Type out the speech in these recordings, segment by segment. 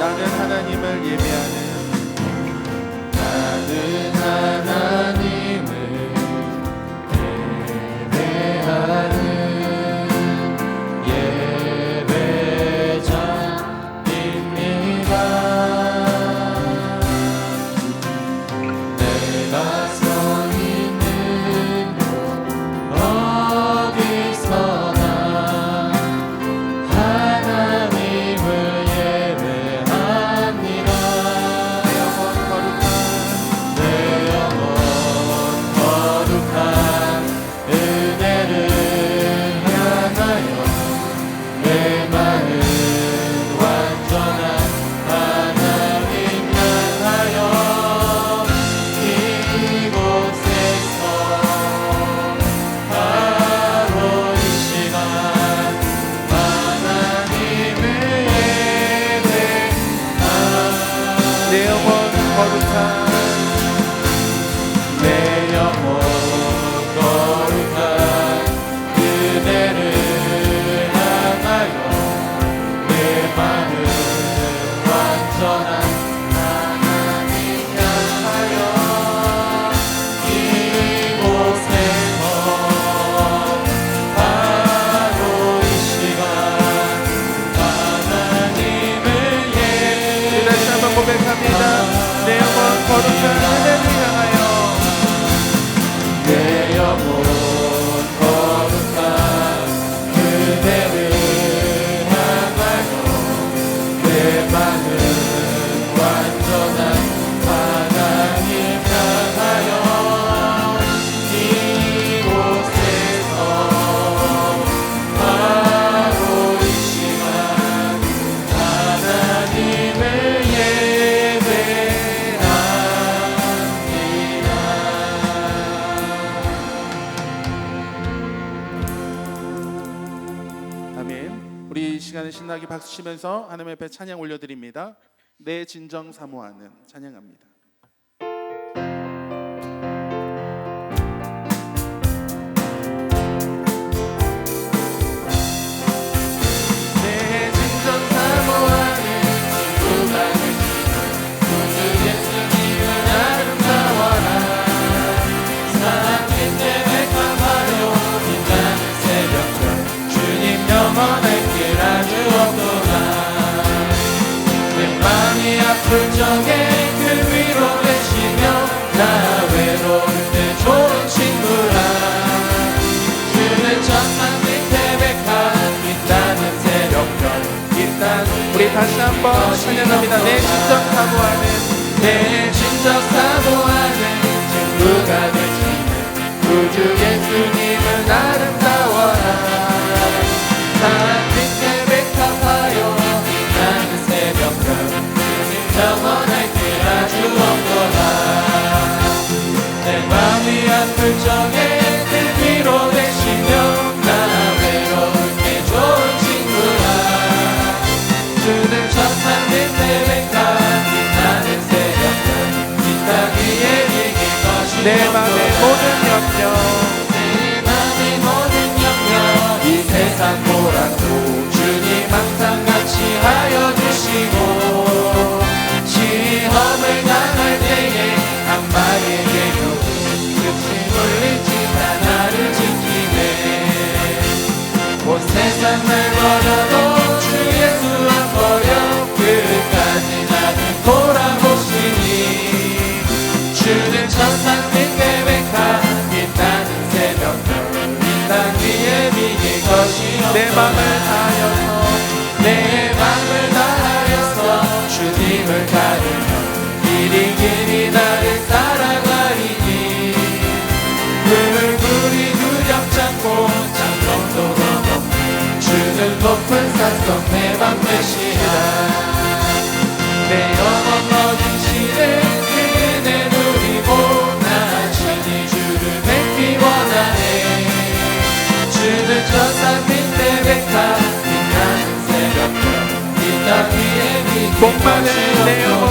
나는 하나님을 예배하는 나는 하나님. out of. 박수 치면서 하나님 앞에 찬양 올려드립니다. 내 진정 사모하는 찬양합니다. 다시 한번 찬양합니다. 내 진정 사모하는 내 진정 사모하는 친구가 되시는 우주 예수님. 세상을 걸어도 주 예수 안 버려 끝까지 나를 돌아보시니 주는 천상 및 계획한 빛나는 새벽별 이땅 위에 미길 것이 없내 맘을 다 깊은 산속 내 맘 대시라 내 영혼 어린 시대 그대 누리고 나신이 주를 뵙기 원하네. 주는 저산 빛에 백화 빛나는 새벽별 이땅 위에 빛이 꽃마른 내 영혼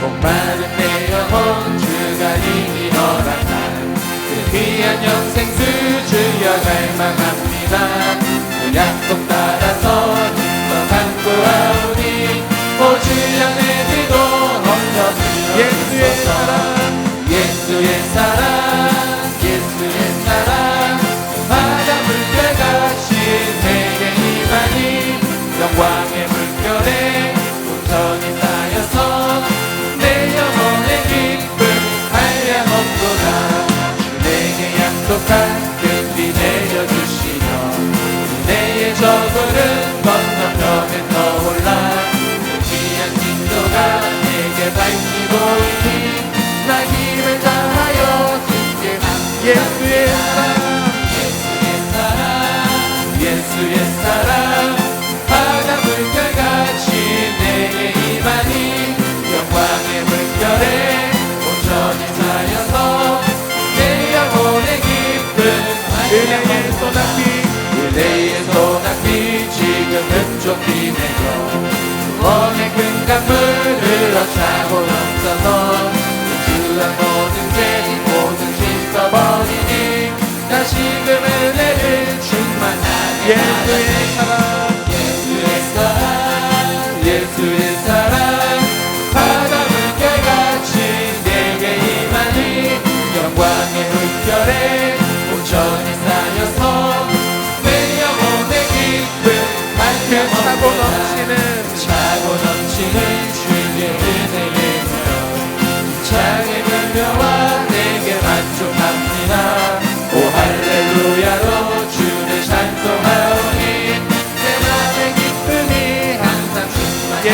꽃마른 내 영혼 주가 이기 허락한 그 귀한 영생 수 주여 갈망합니다. 예수의 사랑 예수의 사랑 예수의 사랑 바다 물결같이 내게 임하니 영광의 물결에 온전히 쌓여서 내 영혼의 깊은 은혜의 소낙비 은혜의 소낙비 지금 은총 비내려 원의 금강물을 얻자.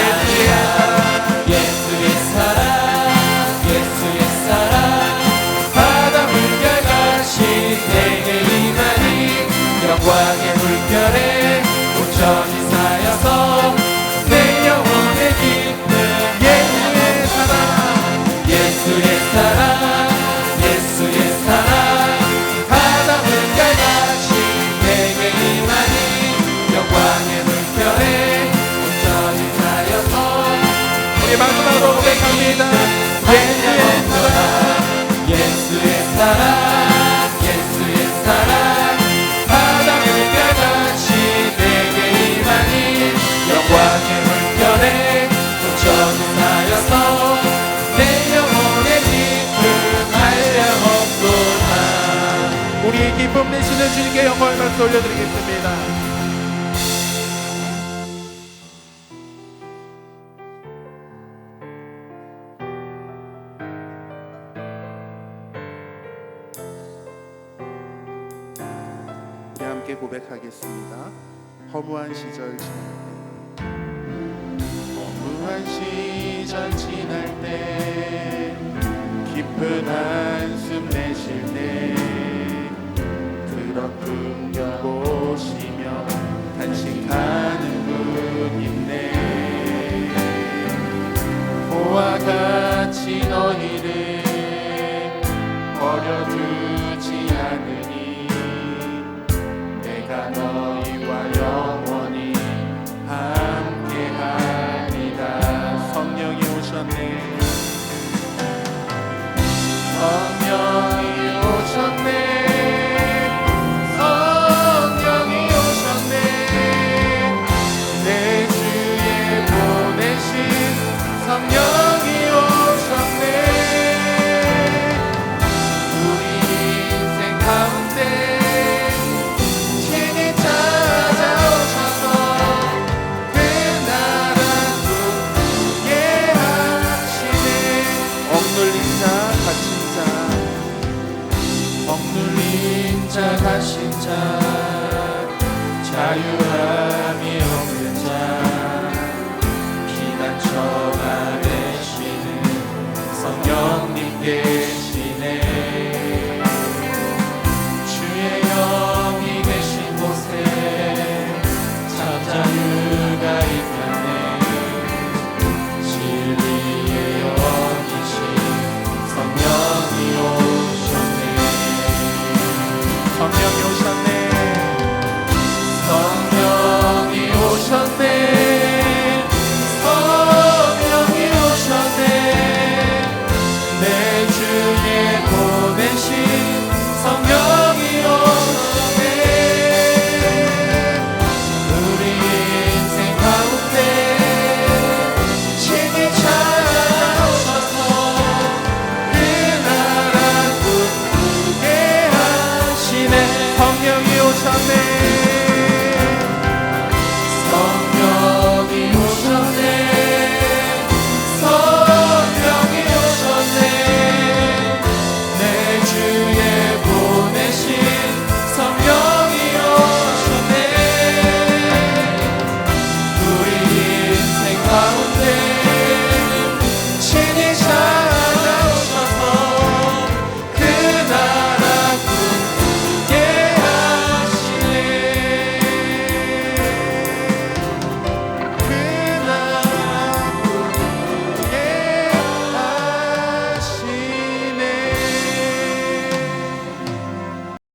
yeah. you. 힘내시는 주님께 영광을 박수 올려드리겠습니다. 고백하겠습니다. 허무한 시절 지날 때 허무한 시절 지날 때 깊은 한숨 내 한식하는 분이 자 자유함이 없는 자 비단 처가 되시는 성령님께 chamei.